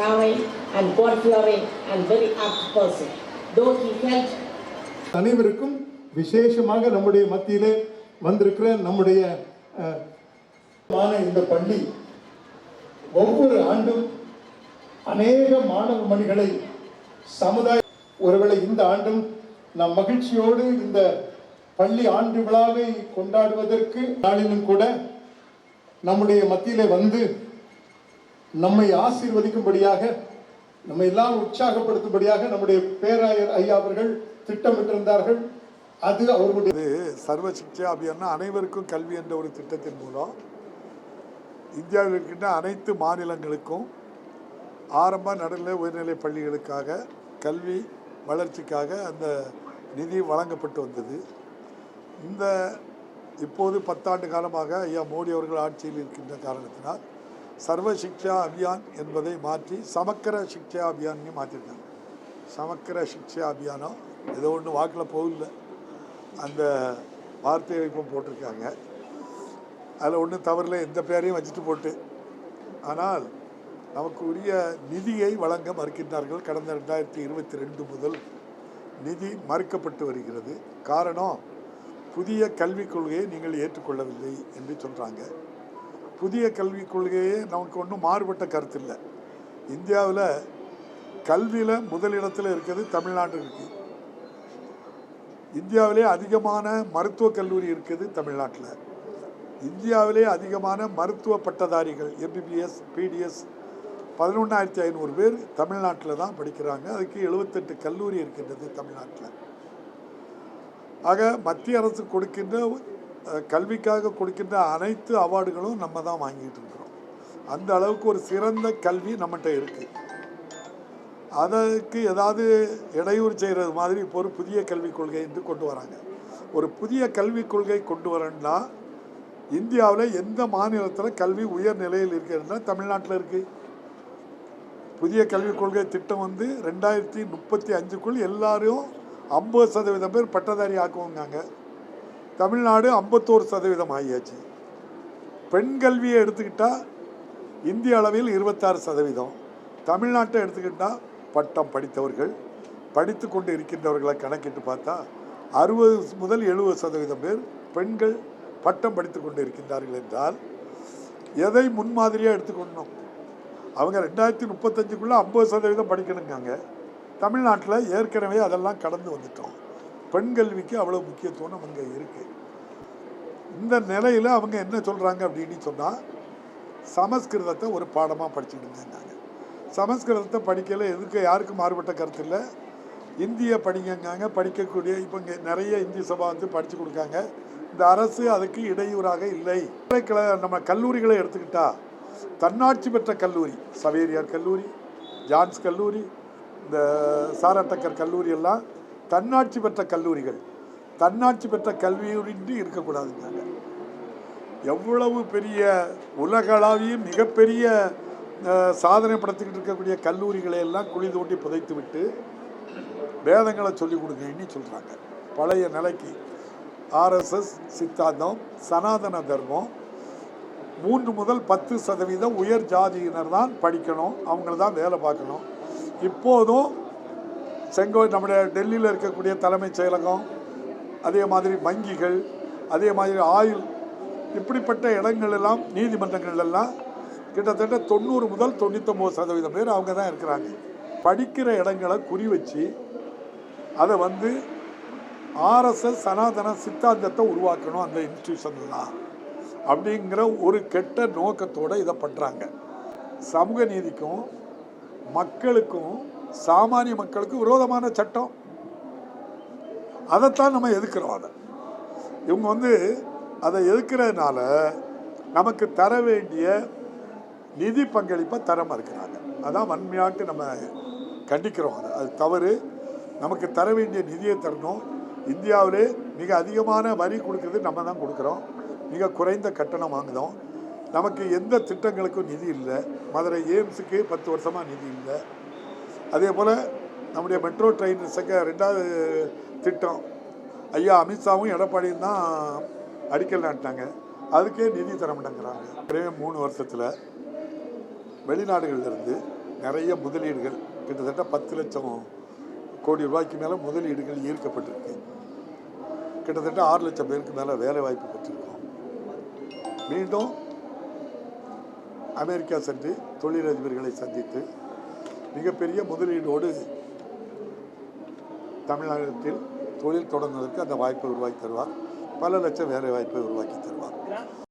caring and God-fearing and very apt person. Though he felt அனைவருக்கும் விசேஷமாக நம்முடைய மத்தியிலே வந்திருக்கிற நம்முடைய மான இந்த பள்ளி ஒவ்வொரு ஆண்டும் அநேக மாணவ மணிகளை சமுதாய ஒருவேளை இந்த ஆண்டும் நம் மகிழ்ச்சியோடு இந்த பள்ளி ஆண்டு விழாவை கொண்டாடுவதற்கு நாளிலும் கூட நம்முடைய மத்தியிலே வந்து நம்மை ஆசீர்வதிக்கும்படியாக நம்மை எல்லாம் உற்சாகப்படுத்தும்படியாக நம்முடைய பேராயர் ஐயா அவர்கள் திட்டமிட்டிருந்தார்கள். அது அவர்களுடைய இது சர்வ சிக்ஷா அபியான்னா அனைவருக்கும் கல்வி என்ற ஒரு திட்டத்தின் மூலம் இந்தியாவில் இருக்கின்ற அனைத்து மாநிலங்களுக்கும் ஆரம்ப நடுநிலை உயர்நிலை பள்ளிகளுக்காக கல்வி வளர்ச்சிக்காக அந்த நிதி வழங்கப்பட்டு வந்தது. இந்த இப்போது பத்தாண்டு காலமாக ஐயா மோடி அவர்கள் ஆட்சியில் இருக்கின்ற காரணத்தினால் சர்வ சிக்ஷா அபியான் என்பதை மாற்றி சமக்கர சிக்ஷா அபியான்னு மாற்றிருக்காங்க. சமக்கர சிக்ஷா அபியானம் ஏதோ ஒன்று வாக்கில் போகல. அந்த வார்த்தையை இப்போ போட்டிருக்காங்க. அதில் ஒன்றும் தவறில்லை எந்த பேரையும் வச்சுட்டு போட்டு. ஆனால் நமக்கு உரிய நிதியை வழங்க மறுக்கின்றார்கள். கடந்த ரெண்டாயிரத்தி இருபத்தி ரெண்டு முதல் நிதி மறுக்கப்பட்டு வருகிறது. காரணம் புதிய கல்விக் கொள்கையை நீங்கள் ஏற்றுக்கொள்ளவில்லை என்று சொல்கிறாங்க புதிய கல்விக் கொள்கையே நமக்கு ஒன்றும் மாறுபட்ட கருத்து இல்லை இந்தியாவில் கல்வியில் முதலிடத்தில் இருக்கிறது தமிழ்நாடு இருக்குது இந்தியாவிலே அதிகமான மருத்துவக் கல்லூரி இருக்குது தமிழ்நாட்டில். இந்தியாவிலே அதிகமான மருத்துவ பட்டதாரிகள் எம்பிபிஎஸ் பிடிஎஸ் பதினொன்றாயிரத்தி ஐநூறு பேர் தமிழ்நாட்டில் தான் படிக்கிறாங்க. அதுக்கு எழுபத்தெட்டு கல்லூரி இருக்கின்றது தமிழ்நாட்டில். ஆக மத்திய அரசு கொடுக்கின்ற கல்விக்காக கொடுக்கின்ற அனைத்து அவார்டுகளும் நம்ம தான் வாங்கிட்டு இருக்கிறோம். அந்த அளவுக்கு ஒரு சிறந்த கல்வி நம்மகிட்ட இருக்குது அதற்கு ஏதாவது இடையூறு செய்கிறது மாதிரி இப்போ ஒரு புதிய கல்விக் கொள்கை என்று கொண்டு வராங்க. ஒரு புதிய கல்விக் கொள்கை கொண்டு வரேன்னா இந்தியாவில் எந்த மாநிலத்தில் கல்வி உயர் நிலையில் இருக்கிறதுனா தமிழ்நாட்டில் இருக்குது புதிய கல்விக் கொள்கை திட்டம் வந்து ரெண்டாயிரத்தி முப்பத்தி அஞ்சுக்குள் எல்லாரும் ஐம்பது சதவீதம் பேர் பட்டதாரி ஆக்குவாங்க தமிழ்நாடு ஐம்பத்தோரு சதவீதம் ஆகியாச்சு. பெண் கல்வியை எடுத்துக்கிட்டால் இந்திய அளவில் இருபத்தாறு சதவீதம். தமிழ்நாட்டை எடுத்துக்கிட்டால் பட்டம் படித்தவர்கள் படித்து கொண்டு இருக்கின்றவர்களை கணக்கிட்டு பார்த்தா அறுபது முதல் எழுபது சதவீதம் பேர் பெண்கள் பட்டம் படித்து கொண்டு இருக்கின்றார்கள் என்றால் எதை முன்மாதிரியாக எடுத்துக்கொள்ளணும் அவங்க ரெண்டாயிரத்தி முப்பத்தஞ்சுக்குள்ளே ஐம்பது சதவீதம் படிக்கணுங்காங்க. தமிழ்நாட்டில் ஏற்கனவே அதெல்லாம் கடந்து வந்துட்டோம். பெண் கல்விக்கு அவ்வளோ முக்கியத்துவம் அங்கே இருக்குது இந்த நிலையில் அவங்க என்ன சொல்கிறாங்க அப்படின்னு சொன்னால் சமஸ்கிருதத்தை ஒரு பாடமாக படிச்சுக்கிட்டுங்காங்க சமஸ்கிருதத்தை படிக்கல எதுக்கு யாருக்கும் மாறுபட்ட கருத்து இல்லை. இந்திய படிங்கங்காங்க படிக்கக்கூடிய இப்போ இங்கே நிறைய இந்தி சபா வந்து படித்து கொடுக்காங்க. இந்த அரசு அதுக்கு இடையூறாக இல்லை. கிள- நம்ம கல்லூரிகளை எடுத்துக்கிட்டா தன்னாட்சி பெற்ற கல்லூரி சவேரியார் கல்லூரி ஜான்ஸ் கல்லூரி இந்த சாராட்டக்கர் கல்லூரி எல்லாம் தன்னாட்சி பெற்ற கல்லூரிகள் தன்னாட்சி பெற்ற கல்வியின்றி இருக்கக்கூடாதுங்க எவ்வளவு பெரிய உலகளாவிய மிகப்பெரிய சாதனை படுத்திக்கிட்டு இருக்கக்கூடிய கல்லூரிகளை எல்லாம் குழி தோண்டி புதைத்து விட்டு வேதங்களை சொல்லிக் கொடுங்கன்னு சொல்கிறாங்க பழைய நிலைக்கு ஆர்எஸ்எஸ் சித்தாந்தம் சனாதன தர்மம் மூன்று முதல் பத்து சதவீதம் உயர் ஜாதியினர் தான் படிக்கணும் அவங்கள தான் வேலை பார்க்கணும். இப்போதும் செங்கோ நம்முடைய டெல்லியில் இருக்கக்கூடிய தலைமைச் செயலகம் அதே மாதிரி வங்கிகள் அதே மாதிரி ஆயில் இப்படிப்பட்ட இடங்கள் எல்லாம் நீதிமன்றங்கள் எல்லாம் கிட்டத்தட்ட தொண்ணூறு முதல் தொண்ணூத்தொம்பது சதவீதம் பேர் அவங்க தான் இருக்கிறாங்க. படிக்கிற இடங்களை குறி வச்சு அதை வந்து ஆர்எஸ்எஸ் சனாதன சித்தாந்தத்தை உருவாக்கணும் அந்த இன்ஸ்டியூஷன்லாம் அப்படிங்கிற ஒரு கெட்ட நோக்கத்தோடு இதை பண்ணுறாங்க சமூக நீதிக்கும் மக்களுக்கும் சாமானிய மக்களுக்கு விரோதமான சட்டம். அதைத்தான் நம்ம எதிர்க்கிறோம் அதை. இவங்க வந்து அதை எதிர்க்கிறதுனால நமக்கு தர வேண்டிய நிதி பங்களிப்பை தர மறுக்கிறாங்க அதான் வன்மையாட்டு நம்ம கண்டிக்கிறோம் அதை. அது தவறு. நமக்கு தர வேண்டிய நிதியை தரணும். இந்தியாவிலே மிக அதிகமான வரி கொடுக்கறது நம்ம தான் கொடுக்குறோம். மிக குறைந்த கட்டணம் வாங்குதோம் நமக்கு எந்த திட்டங்களுக்கும் நிதி இல்லை. மதுரை எய்ம்ஸுக்கு பத்து வருஷமாக நிதி இல்லை. அதே போல் நம்முடைய மெட்ரோ ட்ரெயின் செக ரெண்டாவது திட்டம். ஐயா அமித்ஷாவும் எடப்பாடியும் தான் அடிக்கல் நாட்டினாங்க. அதுக்கே நிதி தர மாட்டேங்கிறாங்க ஒரே மூணு வருஷத்தில் வெளிநாடுகளிலிருந்து நிறைய முதலீடுகள் கிட்டத்தட்ட பத்து லட்சம் கோடி ரூபாய்க்கு மேலே முதலீடுகள் ஈர்க்கப்பட்டிருக்கு. கிட்டத்தட்ட ஆறு லட்சம் பேருக்கு மேலே வேலை வாய்ப்பு பெற்றிருக்கோம். மீண்டும் அமெரிக்கா சென்று தொழிலதிபர்களை சந்தித்து மிகப்பெரிய முதலீடோடு தமிழ்நாட்டில் தொழில் தொடங்குவதற்கு அந்த வாய்ப்பை உருவாக்கி தருவார். பல லட்சம் வேலை வாய்ப்பை உருவாக்கி தருவார்.